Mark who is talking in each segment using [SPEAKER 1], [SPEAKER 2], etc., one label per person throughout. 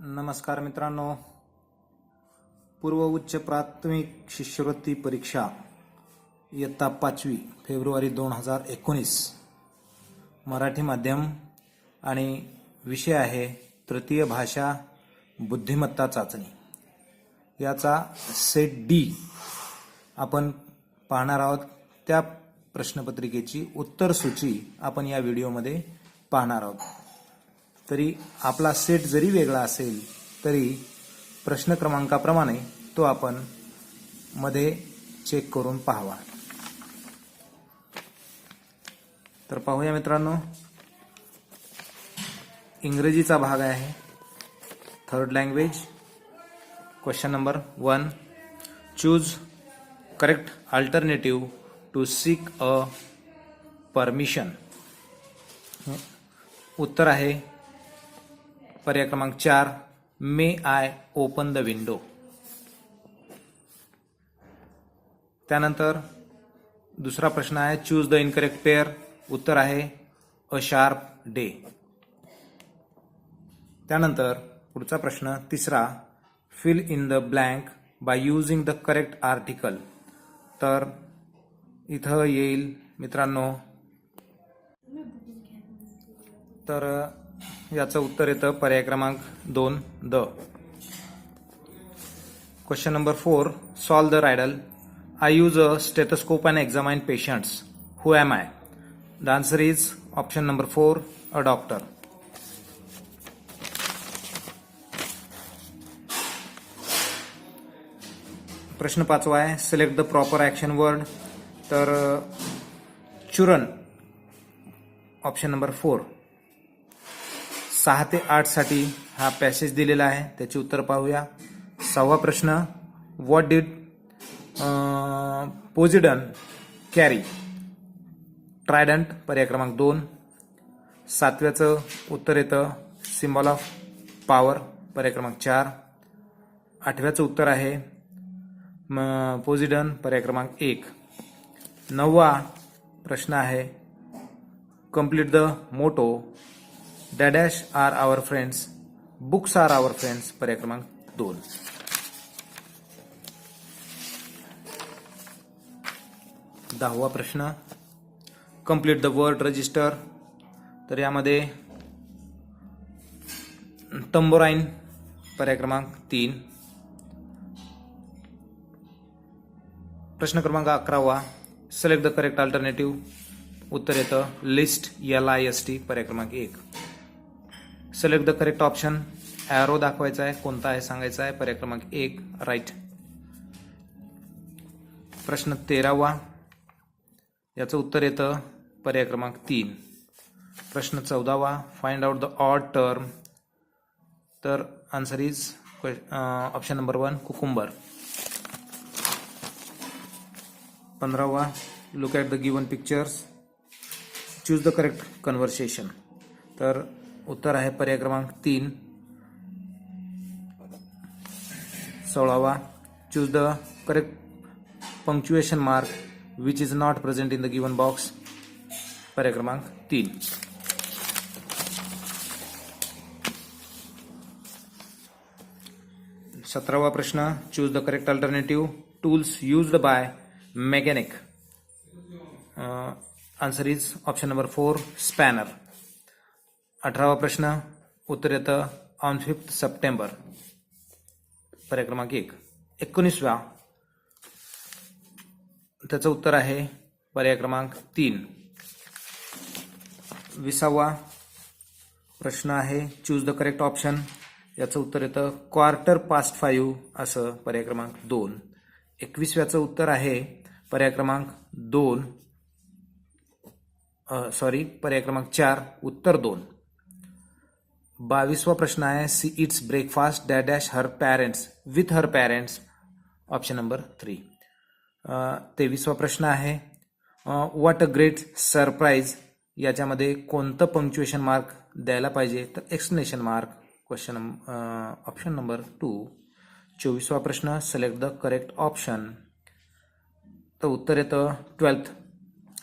[SPEAKER 1] नमस्कार मित्रांनो. पूर्व उच्च प्राथमिक शिष्यवृत्ती परीक्षा इयत्ता पाचवी फेब्रुवारी दोन हजार एकोणीस. मराठी माध्यम आणि विषय आहे तृतीय भाषा बुद्धिमत्ता चाचणी. याचा सेट डी आपण पाहणार आहोत. त्या प्रश्नपत्रिकेची उत्तर सूची आपण या व्हिडिओमध्ये पाहणार आहोत. तरी आपला सेट जरी वेगळा असेल तरी प्रश्न क्रमांकाप्रमाणे तो आपण मध्ये चेक करून पाहावा. तर पाहूया मित्रांनो. इंग्रजीचा भाग आहे. Third language question number one choose correct alternative to seek a permission उत्तर आहे पर्याय क्रमांक चार may I open the window. त्यानंतर दुसरा प्रश्न आहे चूज द इनकरेक्ट पेअर उत्तर आहे अ शार्प डे त्यानंतर पुढचा प्रश्न तिसरा fill in the blank by using the correct article तर इथं येईल मित्रांनो. तर याचं उत्तर येतं पर्याय क्रमांक दोन the. Question number four solve the riddle I use a stethoscope and examine patients who am I the answer is option number four a doctor प्रश्न पाचवा आहे. Select the proper action word तर चुरण. ऑप्शन नंबर फोर सहा ते आठसाठी हा passage दिलेला आहे. त्याचे उत्तर पाहूया. सहावा प्रश्न. What did Poseidon carry trident पर्याय क्रमांक दोन. सातव्याचं उत्तर येतं. सिम्बॉल ऑफ पॉवर पर्याय क्रमांक चार. आठव्याचं उत्तर आहे पोझिडन पर्याय क्रमांक एक. नववा प्रश्न आहे complete the motto dash are our friends books are our friends पर्याय क्रमांक दोन. दहावा प्रश्न. कंप्लीट द वर्ड रजिस्टर तर यामध्ये तंबोराईन पर्याय क्रमांक तीन. प्रश्न क्रमांक अकरावा. सिलेक्ट द करेक्ट अल्टरनेटिव्ह उत्तर येतं list L I S T पर्याय क्रमांक एक. Select the correct option arrow दाखवायचा आहे कोणता आहे सांगायचा आहे पर्याय क्रमांक एक राईट प्रश्न तेरावा. याचं उत्तर येतं. पर्याय क्रमांक तीन. प्रश्न चौदावा. Find out the odd term तर answer is option number one cucumber पंधरावा. Look at the given pictures choose the correct conversation तर उत्तर आहे पर्याय क्रमांक तीन. सोळावा. Choose the correct punctuation mark which is not present in the given box पर्याय क्रमांक तीन. सतरावा प्रश्न. Choose the correct alternative tools used by mechanic answer is option number four spanner अठरावा प्रश्न उत्तर येतं ऑन फिफ्थ सप्टेंबर पर्याय क्रमांक एक. एकोणीसव्या त्याचं उत्तर आहे पर्याय क्रमांक तीन. विसावा प्रश्न आहे चूज द करेक्ट ऑप्शन याचं उत्तर येतं क्वार्टर पास्ट फाईव्ह असं पर्याय क्रमांक दोन. एकवीसव्याचं उत्तर आहे पर्याय क्रमांक दोन. सॉरी पर्याय क्रमांक चार उत्तर दोन. बावीसवा प्रश्न आहे see it's breakfast dash her parents with her parents option number three तेवीसवा प्रश्न आहे व्हॉट अ ग्रेट सरप्राईज याच्यामध्ये कोणतं पंक्च्युएशन मार्क द्यायला पाहिजे? तर explanation mark question option number two चोवीसवा प्रश्न सिलेक्ट द करेक्ट ऑप्शन तर उत्तर येतं ट्वेल्थ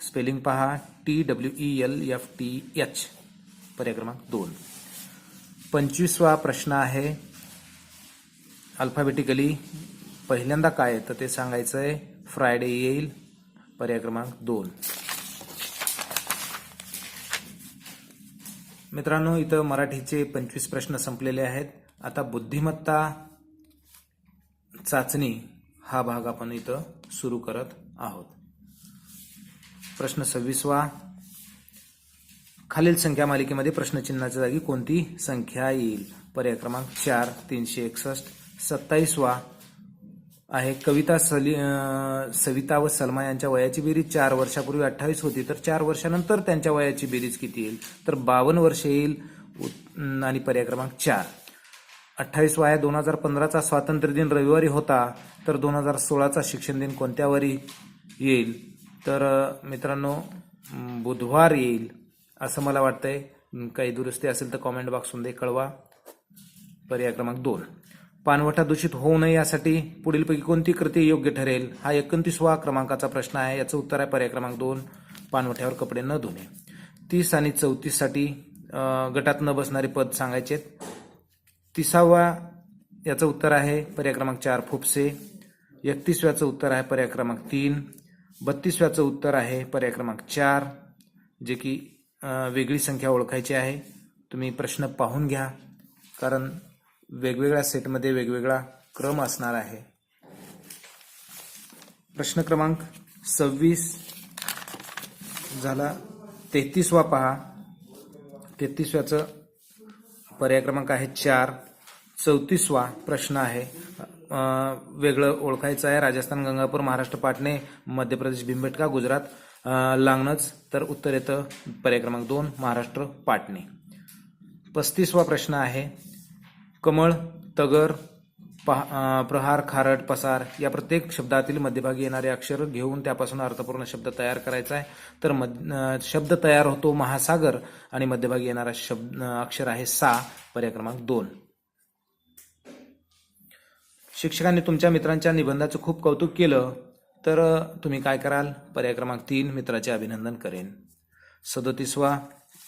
[SPEAKER 1] स्पेलिंग पहा T W E L F T H पर्याय क्रमांक दोन. पंचवीसवा प्रश्न आहे. अल्फाबेटिकली पहिल्यांदा काय आहे? तर ते सांगायचं आहे फ्रायडे येईल पर्याय क्रमांक दोन. मित्रांनो इथं मराठीचे पंचवीस प्रश्न संपलेले आहेत. आता बुद्धिमत्ता चाचणी हा भाग आपण इथं सुरू करत आहोत. प्रश्न सव्वीसवा खालील संख्या मालिकेमध्ये प्रश्नचिन्हाच्या जागी कोणती संख्या येईल? पर्याय क्रमांक चार तीनशे एकसष्ट सत्तावीसवा आहे. कविता सली सविता व सलमा यांच्या वयाची बेरीज चार वर्षापूर्वी अठ्ठावीस होती तर चार वर्षानंतर त्यांच्या वयाची बेरीज किती येईल? तर बावन्न वर्ष येईल. उत- आणि पर्याय क्रमांक चार. अठ्ठावीस वाया दोन हजार पंधराचा स्वातंत्र्य दिन रविवारी होता तर दोन हजार सोळाचा शिक्षण दिन कोणत्या वारी येईल? तर मित्रांनो बुधवार येईल. असं मला वाटतंय. काही दुरुस्ती असेल तर कॉमेंट बॉक्समध्ये कळवा. पर्याय क्रमांक दोन. पाणवठा दूषित होऊ नये यासाठी पुढीलपैकी कोणती कृती योग्य ठरेल? हा एकोणतीसवा क्रमांकाचा प्रश्न आहे. याचं उत्तर आहे पर्याय क्रमांक दोन. पाणवठ्यावर कपडे न धुणे. तीस आणि चौतीससाठी गटात न बसणारे पद सांगायचे तिसावा याचं उत्तर आहे पर्याय क्रमांक चार फुपसे. एकतीसव्याचं उत्तर आहे पर्याय क्रमांक तीन. बत्तीसव्याचं उत्तर आहे पर्याय क्रमांक चार जे की वेगळी संख्या ओळखायची आहे. तुम्ही प्रश्न पाहून घ्या कारण वेगवेगळ्या सेटमध्ये वेगवेगळा क्रम असणार आहे. प्रश्न क्रमांक सव्वीस झाला. तेहतीसवा पहा. तेहतीसव्याचं पर्याय क्रमांक आहे चार. चौतीसवा प्रश्न आहे. वेगळं ओळखायचं आहे. राजस्थान गंगापूर महाराष्ट्र पाटणे मध्य प्रदेश भिंबेटका गुजरात. लागणंच. तर उत्तर येतं पर्याय क्रमांक दोन महाराष्ट्र पाटणे. पस्तीसवा प्रश्न आहे कमळ तगर पहा- प्रहार खारट पसार या प्रत्येक शब्दातील मध्यभागी येणारे अक्षर घेऊन त्यापासून अर्थपूर्ण शब्द तयार करायचा आहे. तर मध- शब्द तयार होतो महासागर आणि मध्यभागी येणारा शब्द अक्षर आहे सा पर्याय क्रमांक दोन. शिक्षकांनी तुमच्या मित्रांच्या निबंधाचं खूप कौतुक केलं. तर तुम्ही काय कराल? पर्याय क्रमांक तीन मित्राचे अभिनंदन करेन. सदोतीसवा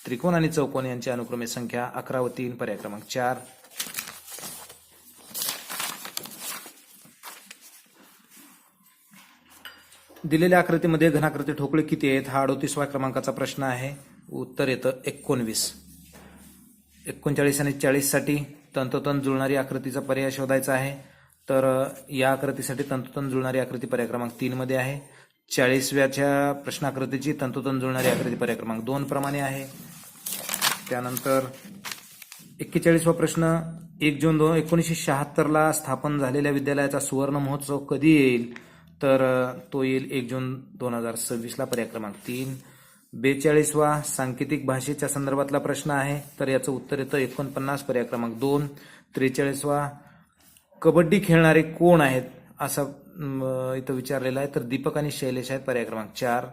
[SPEAKER 1] त्रिकोण आणि चौकोन यांची अनुक्रमे संख्या अकरा व तीन पर्याय क्रमांक चार. दिलेल्या आकृतीमध्ये घनाकृती ठोकळे किती आहेत? हा अडोतीसवा क्रमांकाचा प्रश्न आहे. उत्तर येतं एकोणवीस. एकोणचाळीस आणि चाळीससाठी तंतोतंत जुळणारी आकृतीचा पर्याय शोधायचा आहे. तर या आकृतीसाठी तंतोतंत जुळणारी आकृती पर्याय क्रमांक तीन मध्ये आहे. चाळीसव्याच्या प्रश्नाकृतीची तंतोतंत जुळणारी आकृती पर्याय क्रमांक दोन प्रमाणे आहे. त्यानंतर एक्केचाळीसवा प्रश्न एक जून दोन एकोणीसशे शहात्तरला स्थापन झालेल्या विद्यालयाचा सुवर्ण महोत्सव कधी येईल? तर तो येईल एक जून दोन हजार सव्वीसला पर्याय क्रमांक तीन. बेचाळीसवा सांकेतिक भाषेच्या संदर्भातला प्रश्न आहे. तर याचं उत्तर येतं एकोणपन्नास पर्याय क्रमांक दोन. त्रेचाळीसवा कबड्डी खेळणारे कोण आहेत असा इथं विचारलेला आहे. तर दीपक आणि शैलेश आहेत पर्याय क्रमांक चार.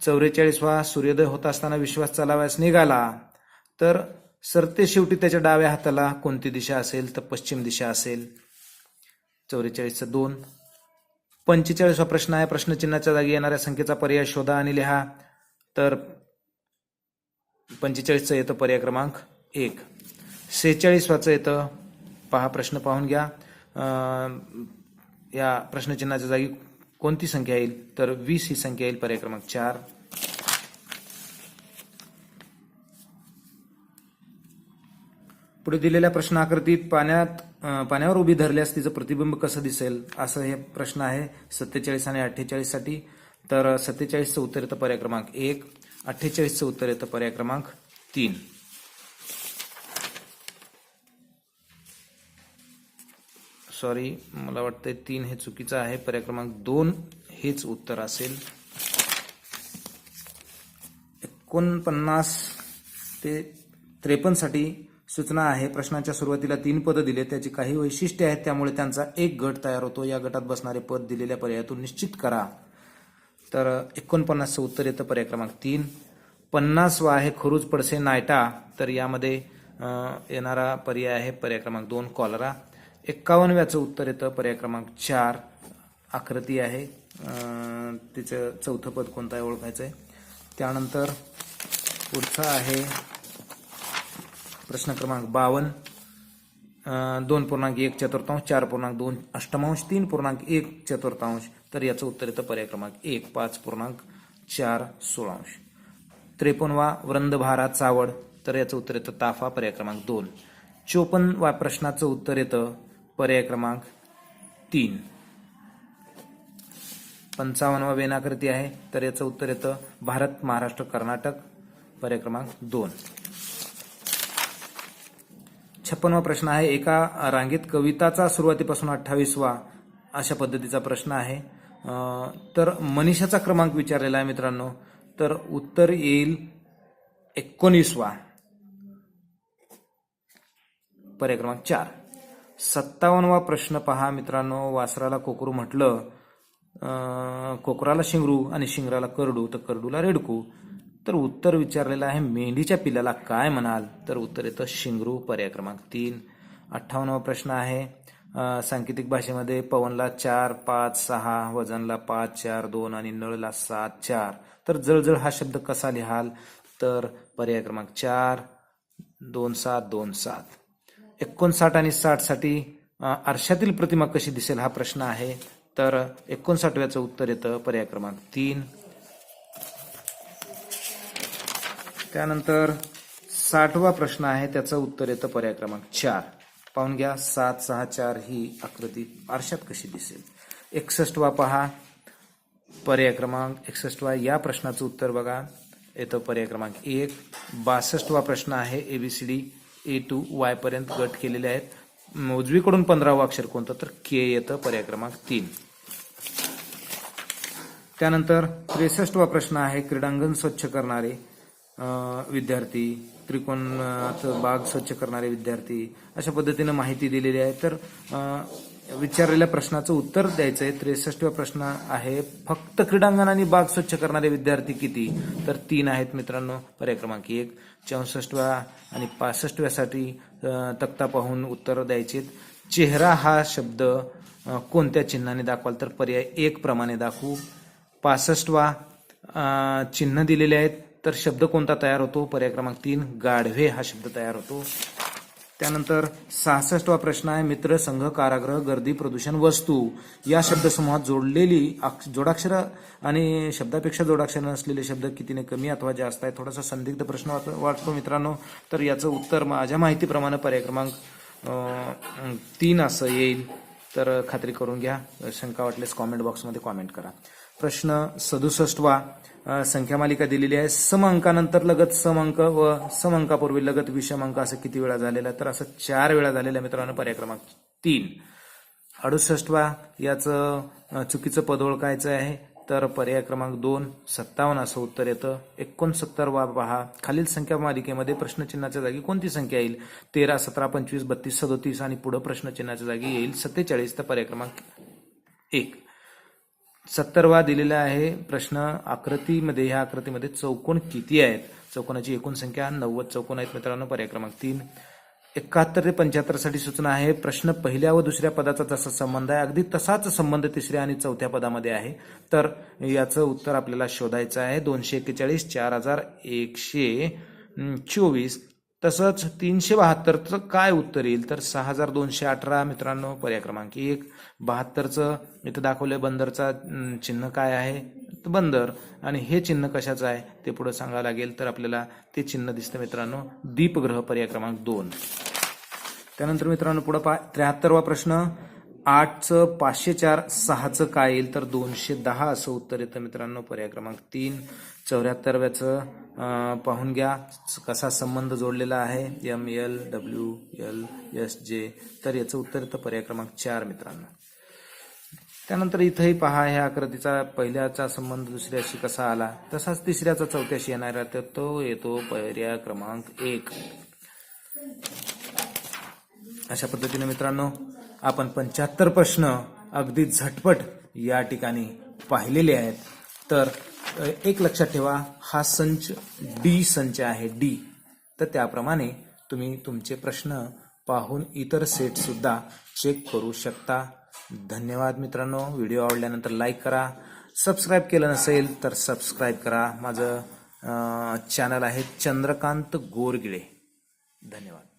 [SPEAKER 1] चौवेचाळीसवा सूर्योदय होत असताना विश्वास चालाव्यास निघाला. तर सरते शेवटी त्याच्या डाव्या हाताला कोणती दिशा असेल तर पश्चिम दिशा असेल. चौवेचाळीसचा दोन. पंचेचाळीसवा प्रश्न आहे. प्रश्नचिन्हाच्या जागी येणाऱ्या संख्येचा पर्याय शोधा आणि लिहा. तर पंचेचाळीसचं येतं पर्याय क्रमांक एक. सेहेचाळीसवाचं येतं पहा प्रश्न पाहून घ्या. या प्रश्नचिन्हाच्या जागी कोणती संख्या येईल? तर वीस ही संख्या येईल पर्याय क्रमांक चार. पुढे दिलेल्या प्रश्न आकृतीत पाण्यात पाण्यावर उभी धरल्यास तिचं प्रतिबिंब कसं दिसेल? असं हे प्रश्न आहे सत्तेचाळीस आणि अठ्ठेचाळीससाठी तर सत्तेचाळीसचं उत्तर येतं पर्याय क्रमांक एक अठ्ठेचाळीसचं उत्तर येतं पर्याय क्रमांक तीन. सॉरी मला वाटतंय तीन हे चुकीचं आहे. पर्याय क्रमांक दोन हेच उत्तर असेल. एकोणपन्नास ते त्रेपन्नसाठी सूचना आहे. प्रश्नाच्या सुरुवातीला तीन पदं दिले त्याची काही वैशिष्ट्ये आहेत. त्यामुळे त्यांचा एक गट तयार होतो. या गटात बसणारे पद दिलेल्या पर्यायातून निश्चित करा. तर एकोणपन्नासचं उत्तर येतं. पर्याय क्रमांक तीन. पन्नास वा आहे खरुज पडसे नायटा. तर यामध्ये येणारा पर्याय आहे. पर्याय क्रमांक दोन कॉलरा. एक्कावन्नव्याचं उत्तर येतं. पर्याय क्रमांक चार. आकृती आहे. तिचं चौथं पद कोणतं आहे ओळखायचं आहे त्यानंतर पुढचं आहे प्रश्न क्रमांक बावन्न दोन पूर्णांक एक चतुर्थांश चार पूर्णांक दोन अष्टमांश तीन पूर्णांक एक चतुर्थांश. तर याचं उत्तर येतं पर्याय क्रमांक एक पाच पूर्णांक चार सोळांश. त्रेपन्नवा वृंदभारा चावड. तर याचं उत्तर येतं ताफा पर्याय क्रमांक दोन. चोपन्नवा प्रश्नाचं उत्तर येतं पर्याय क्रमांक तीन. पंचावन्नवा वेनाकृती आहे तर याचं उत्तर येतं भारत महाराष्ट्र कर्नाटक. पर्याय क्रमांक दोन. छप्पनवा प्रश्न आहे एका रांगेत कविताचा सुरुवातीपासून अठ्ठावीसवा अशा पद्धतीचा प्रश्न आहे. तर मनीषाचा क्रमांक विचारलेला आहे मित्रांनो तर उत्तर येईल एकोणीसवा. पर्याय क्रमांक चार. सत्तावन्नवा प्रश्न पहा मित्रांनो. वासराला कोकरू म्हटलं कोकराला शिंगरू आणि शिंगराला करडू तर करडूला रेडकू. तर उत्तर विचारलेलं आहे मेंढीच्या पिल्याला काय म्हणाल? तर उत्तर येतं शिंगरू पर्याय क्रमांक तीन. अठ्ठावन्नवा प्रश्न आहे सांकेतिक भाषेमध्ये पवनला चार पाच सहा वजनला पाच चार दोन आणि नळला सात चार. तर जळजळ हा शब्द कसा लिहाल? तर पर्याय क्रमांक चार दोन सात दोन सात. एकोणसाठ आणि साठसाठी आरशातील प्रतिमा कशी दिसेल हा प्रश्न आहे. तर एकोणसाठव्याचं उत्तर येतं पर्याय क्रमांक तीन. त्यानंतर साठवा प्रश्न आहे त्याचं उत्तर येतं पर्याय क्रमांक चार. पाहून घ्या सात सहा चार ही आकृती आरशात कशी दिसेल. एकसष्टवा पहा. पर्याय क्रमांक एकसष्टवा या प्रश्नाचं उत्तर बघा. येतं पर्याय क्रमांक एक. बासष्टवा प्रश्न आहे एबीसीडी ए टू वाय पर्यंत गट केलेले आहेत. उजवीकडून पंधरावं अक्षर कोणतं? तर के येतं पर्याय क्रमांक तीन. त्यानंतर त्रेसष्टवा प्रश्न आहे क्रीडांगण स्वच्छ करणारे विद्यार्थी त्रिकोणाचं बाग स्वच्छ करणारे विद्यार्थी अशा पद्धतीनं माहिती दिलेली आहे. तर विचारलेल्या प्रश्नाचं उत्तर द्यायचं आहे त्रेसष्टवा प्रश्न आहे फक्त क्रीडांगण आणि बाग स्वच्छ करणारे विद्यार्थी किती? तर तीन आहेत मित्रांनो पर्याय क्रमांक एक. चौसष्टव्या आणि पासष्टव्यासाठी तक्ता पाहून उत्तर द्यायचे चेहरा हा शब्द कोणत्या चिन्हाने दाखवाल? तर पर्याय एक प्रमाणे दाखवू. पासष्टवा चिन्ह दिलेले आहेत. तर शब्द कोणता तयार होतो? पर्याय क्रमांक तीन गाढवे हा शब्द तयार होतो. त्यानंतर सहासष्टवा प्रश्न आहे मित्र संघ कारागृह गर्दी प्रदूषण वस्तू या शब्दसमूहात जोडलेली अक्ष- जोडाक्षर आणि शब्दापेक्षा जोडाक्षर नसलेले शब्द कितीने कमी अथवा जास्त आहे थोडासा संदिग्ध प्रश्न वाटतो मित्रांनो. तर याचं उत्तर माझ्या माहितीप्रमाणे पर्याय क्रमांक तीन असं येईल. तर खात्री करून घ्या. शंका वाटल्यास कॉमेंट बॉक्समध्ये कॉमेंट करा. प्रश्न सदुसष्टवा संख्या मालिका दिलेली आहे. सम अंकानंतर लगत सम अंक व सम अंकापूर्वी लगत विषम अंक असं किती वेळा झालेला? आहे? तर असं चार वेळा झालेलं आहे मित्रांनो पर्याय क्रमांक तीन. अडुसष्टवा याचं चुकीचं पद ओळखायचं आहे? तर पर्याय क्रमांक दोन सत्तावन्न असं उत्तर येतं. एकोणसत्तर वा पहा. खालील संख्या मालिकेमध्ये प्रश्नचिन्हाच्या जागी कोणती संख्या येईल? तेरा सतरा पंचवीस बत्तीस सदोतीस आणि पुढं प्रश्नचिन्हाच्या जागी येईल सत्तेचाळीस. तर पर्याय क्रमांक एक. सत्तरवा दिलेला आहे प्रश्न आकृतीमध्ये ह्या आकृतीमध्ये चौकोन किती आहेत? चौकोनाची एकूण संख्या नव्वद चौकोन आहेत मित्रांनो पर्याय क्रमांक तीन. एकाहत्तर ते पंच्याहत्तरसाठी सूचना आहे प्रश्न पहिल्या व दुसऱ्या पदाचा जसा संबंध आहे अगदी तसाच संबंध तिसऱ्या आणि चौथ्या पदामध्ये आहे. तर याचं उत्तर आपल्याला शोधायचं आहे दोनशे एक्केचाळीस चार हजार एकशे चोवीस. तसंच तीनशे बहात्तरचं काय उत्तर येईल? तर सहा हजार दोनशे अठरा मित्रांनो पर्याय क्रमांक एक बहात्तरचं इथं दाखवलंय बंदरचा चिन्ह काय आहे? तर बंदर. आणि हे चिन्ह कशाचं आहे? ते पुढे सांगावं लागेल. तर आपल्याला ते चिन्ह दिसतं मित्रांनो दीपग्रह पर्याय क्रमांक दोन. त्यानंतर मित्रांनो पुढे पा त्र्याहत्तरवा प्रश्न. आठचं पाचशे चार सहाचं काय येईल तर दोनशे दहा असं उत्तर येतं मित्रांनो. पर्याय क्रमांक तीन. चौऱ्याहत्तरव्याचं पाहून घ्या. कसा संबंध जोडलेला आहे? M L W L S J तर याचं उत्तर येतं पर्याय क्रमांक चार मित्रांनो. त्यानंतर इथंही पहा ह्या आकृतीचा पहिल्याचा संबंध दुसऱ्याशी कसा आला? तसाच तिसऱ्याचा चौथ्याशी येणारा तर तो येतो पर्याय क्रमांक एक. अशा पद्धतीने मित्रांनो आपण पंच्याहत्तर प्रश्न अगदी झटपट या ठिकाणी पाहिलेले आहेत. तर एक लक्षात ठेवा हा संच डी संच आहे डी. तर त्याप्रमाणे तुम्ही तुमचे प्रश्न पाहून इतर सेट सुद्धा चेक करू शकता. धन्यवाद मित्रांनो व्हिडिओ आवडल्यानंतर लाईक करा. सबस्क्राईब केलं नसेल तर सबस्क्राईब करा. माझं चॅनल आहे चंद्रकांत गोरगिळे धन्यवाद.